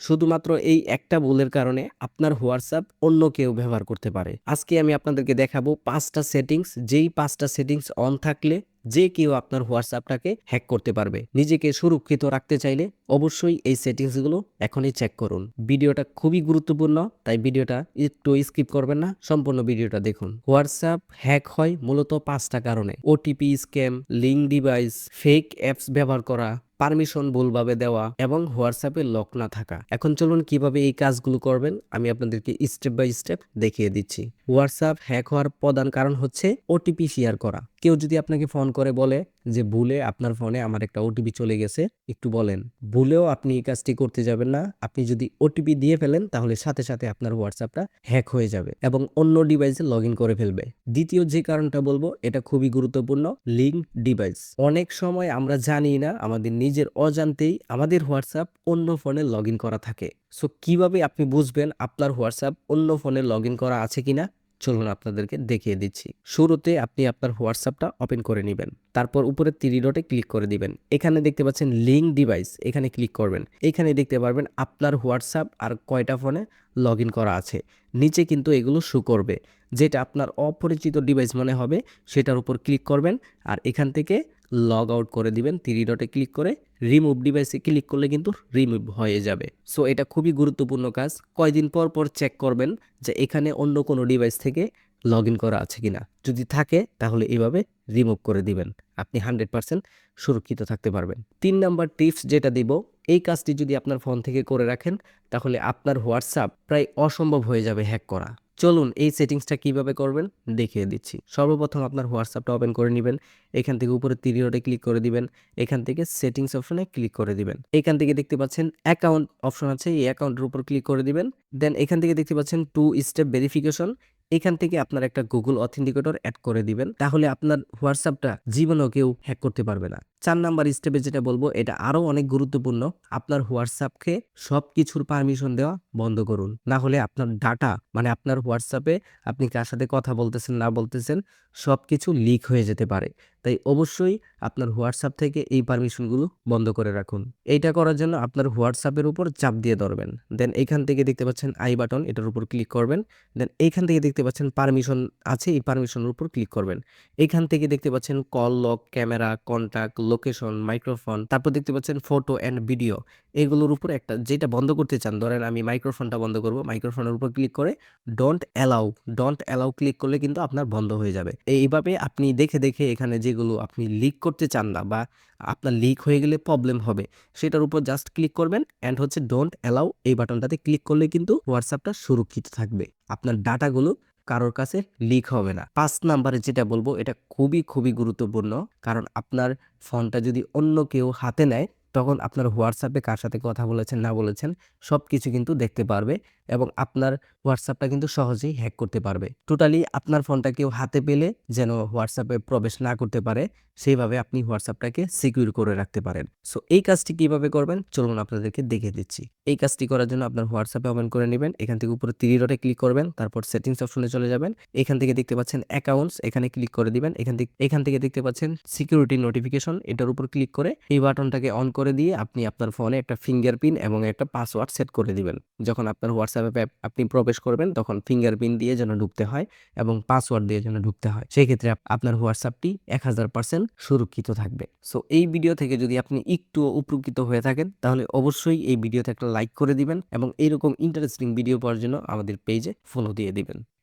শুধুমাত্র এই একটা ভুলের কারণে আপনার হোয়াটসঅ্যাপ অন্য কেউ ব্যবহার করতে পারে। আজকে আমি আপনাদেরকে দেখাবো পাঁচটা সেটিংস, যেই পাঁচটা সেটিংস অন থাকলে যে কেউ আপনার হোয়াটসঅ্যাপটাকে হ্যাক করতে পারবে। নিজেকে সুরক্ষিত রাখতে চাইলে অবশ্যই এই সেটিংসগুলো এখনই চেক করুন। ভিডিওটা খুবই গুরুত্বপূর্ণ, তাই ভিডিওটা একটু স্কিপ করবেন না, সম্পূর্ণ ভিডিওটা দেখুন। হোয়াটসঅ্যাপ হ্যাক হয় মূলত পাঁচটা কারণে। OTP scam, link device, fake apps ব্যবহার করা পারমিশন ভুলভাবে দেওয়া এবং হোয়াটসঅ্যাপে লক না থাকা। এখন চলুন কীভাবে এই কাজগুলো করবেন, আমি আপনাদেরকে স্টেপ বাই স্টেপ দেখিয়ে দিচ্ছি। হোয়াটসঅ্যাপ হ্যাক হওয়ার প্রধান কারণ হচ্ছে ওটিপি শেয়ার করা। কেউ যদি আপনাকে ফোন করে বলে যে, ভুলে আপনার ফোনে আমার একটা ওটিপি চলে গেছে, একটু বলেন। ভুলেও আপনি এই কাজটি করতে যাবেন না। আপনি যদি ওটিপি দিয়ে ফেলেন, তাহলে সাথে সাথে আপনার হোয়াটসঅ্যাপটা হ্যাক হয়ে যাবে এবং অন্য ডিভাইসে লগ করে ফেলবে। দ্বিতীয় যে কারণটা বলব, এটা খুবই গুরুত্বপূর্ণ, লিঙ্ক ডিভাইস। অনেক সময় আমরা জানি না, আমাদের নিজের অজান্তেই আমাদের হোয়াটসঅ্যাপ অন্য ফোনে লগ করা থাকে। সো, কীভাবে আপনি বুঝবেন আপনার হোয়াটসঅ্যাপ অন্য ফোনে লগ করা আছে কিনা? চলুন আপনাদেরকে দেখিয়ে দিচ্ছি। শুরুতে আপনি আপনার হোয়াটসঅ্যাপটা ওপেন করে নেবেন। তারপর উপরে তিরি ডটে ক্লিক করে দিবেন। এখানে দেখতে পাচ্ছেন লিঙ্ক ডিভাইস এখানে ক্লিক করবেন। এখানে দেখতে পারবেন আপনার হোয়াটসঅ্যাপ আর কয়টা ফোনে লগ করা আছে। নিচে কিন্তু এগুলো শু করবে। যেটা আপনার অপরিচিত ডিভাইস মনে হবে, সেটার উপর ক্লিক করবেন আর এখান থেকে লগ আউট করে দিবেন থ্রি ডটে ক্লিক করে রিমুভ ডিভাইসে ক্লিক করলে কিন্তু রিমুভ হয়ে যাবে। সো এটা খুবই গুরুত্বপূর্ণ কাজ। কয়দিন পর পর চেক করবেন যে এখানে অন্য কোনো ডিভাইস থেকে লগ ইন করা আছে কিনা। যদি থাকে, তাহলে এইভাবে রিমুভ করে দিবেন। আপনি হান্ড্রেড পারসেন্ট সুরক্ষিত থাকতে পারবেন। তিন নাম্বার টিপস যেটা দিব, এই কাজটি যদি আপনার ফোন থেকে করে রাখেন, তাহলে আপনার হোয়াটসঅ্যাপ প্রায় অসম্ভব হয়ে যাবে হ্যাক করা। চলুন এই সেটিংসটা কীভাবে করবেন দেখিয়ে দিচ্ছি। সর্বপ্রথম আপনার হোয়াটসঅ্যাপটা ওপেন করে নেবেন। এখান থেকে উপরে তিরি ডটে ক্লিক করে দিবেন। এখান থেকে সেটিংস অপশনে ক্লিক করে দিবেন। এখান থেকে দেখতে পাচ্ছেন অ্যাকাউন্ট অপশন আছে। এই অ্যাকাউন্টের উপর ক্লিক করে দিবেন। দেন এখান থেকে দেখতে পাচ্ছেন টু স্টেপ ভেরিফিকেশন। এখান থেকে আপনার একটা গুগল অথেন্টিকেটর অ্যাড করে দিবেন। তাহলে আপনার হোয়াটসঅ্যাপটা জীবনেও কেউ হ্যাক করতে পারবে না। চার নাম্বার স্টেপে যেটা বলব, এটা আরও অনেক গুরুত্বপূর্ণ। আপনার হোয়াটসঅ্যাপকে সব কিছুর পারমিশন দেওয়া বন্ধ করুন। না হলে আপনার ডাটা মানে আপনার হোয়াটসঅ্যাপে আপনি কার সাথে কথা বলতেছেন, না বলতেছেন সব কিছু লিক হয়ে যেতে পারে। তাই অবশ্যই আপনার হোয়াটসঅ্যাপ থেকে এই পারমিশনগুলো বন্ধ করে রাখুন। এইটা করার জন্য আপনার হোয়াটসঅ্যাপের উপর চাপ দিয়ে ধরবেন। দেন এইখান থেকে দেখতে পাচ্ছেন আই বাটন এটার উপর ক্লিক করবেন। দেন এইখান থেকে দেখতে পাচ্ছেন পারমিশন আছে, এই পারমিশনের উপর ক্লিক করবেন। এইখান থেকে দেখতে পাচ্ছেন call log camera contact location microphone তারপর দেখতে পাচ্ছেন ফটো অ্যান্ড ভিডিও এগুলোর উপর একটা যেটা বন্ধ করতে চান, ধরেন আমি মাইক্রোফোনটা বন্ধ করব মাইক্রোফোনের উপর ক্লিক করে don't allow don't allow click করলে কিন্তু আপনার বন্ধ হয়ে যাবে। এইভাবে আপনি দেখে দেখে এখানে যেগুলো আপনি লিক করতে চান না বা আপনার লিক হয়ে গেলে প্রবলেম হবে, সেটার উপর জাস্ট ক্লিক করবেন অ্যান্ড হচ্ছে ডোন্ট অ্যালাউ এই বাটনটাতে ক্লিক করলে কিন্তু হোয়াটসঅ্যাপটা সুরক্ষিত থাকবে। আপনার ডাটাগুলো কারোর কাছে লিক হবে না। পাঁচ নাম্বারে যেটা বলব, এটা খুবই খুবই গুরুত্বপূর্ণ। কারণ আপনার ফোনটা যদি অন্য কেউ হাতে নেয়, তখন আপনার হোয়াটসঅ্যাপে কার সাথে কথা বলেছেন, না বলেছেন সব কিছু কিন্তু দেখতে পারবে। এবং আপনার হোয়াটসঅ্যাপটা কিন্তু সহজেই হ্যাক করতে পারবে। টোটালি আপনার ফোনটা কেউ হাতে পেলে যেন হোয়াটসঅ্যাপে প্রবেশ না করতে পারে, সেইভাবে আপনি হোয়াটসঅ্যাপটাকে সিকিউর করে রাখতে পারেন। সো এই কাজটি কীভাবে করবেন? চলুন আপনাদেরকে দেখে দিচ্ছি। এই কাজটি করার জন্য আপনার হোয়াটসঅ্যাপে ওপেন করে নেবেন। এখান থেকে উপরে তিরি ডটে ক্লিক করবেন, তারপর সেটিংস অপশনে চলে যাবেন। এখান থেকে দেখতে পাচ্ছেন অ্যাকাউন্টস এখানে ক্লিক করে দিবেন। এখান থেকে এখান থেকে দেখতে পাচ্ছেন সিকিউরিটি নোটিফিকেশন এটার উপর ক্লিক করে এই বাটনটাকে অন করে দিয়ে আপনি আপনার ফোনে একটা ফিঙ্গারপ্রিন্ট এবং একটা পাসওয়ার্ড সেট করে দিবেন। যখন আপনার হোয়াটসঅ্যাপে আপনি প্রবেশ করবেন, তখন ফিঙ্গারপ্রিন্ট দিয়ে যেন ঢুকতে হয় এবং পাসওয়ার্ড দিয়ে যেন ঢুকতে হয়। সেই ক্ষেত্রে আপনার হোয়াটসঅ্যাপটি এক হাজার পার্সেন্ট সুরক্ষিত থাকবে। সো এই ভিডিও থেকে যদি আপনি একটু উপকৃত হয়ে থাকেন, তাহলে অবশ্যই এই ভিডিওতে একটা লাইক করে দিবেন এবং এইরকম ইন্টারেস্টিং ভিডিও পাওয়ার জন্য আমাদের পেজে ফলো দিয়ে দিবেন।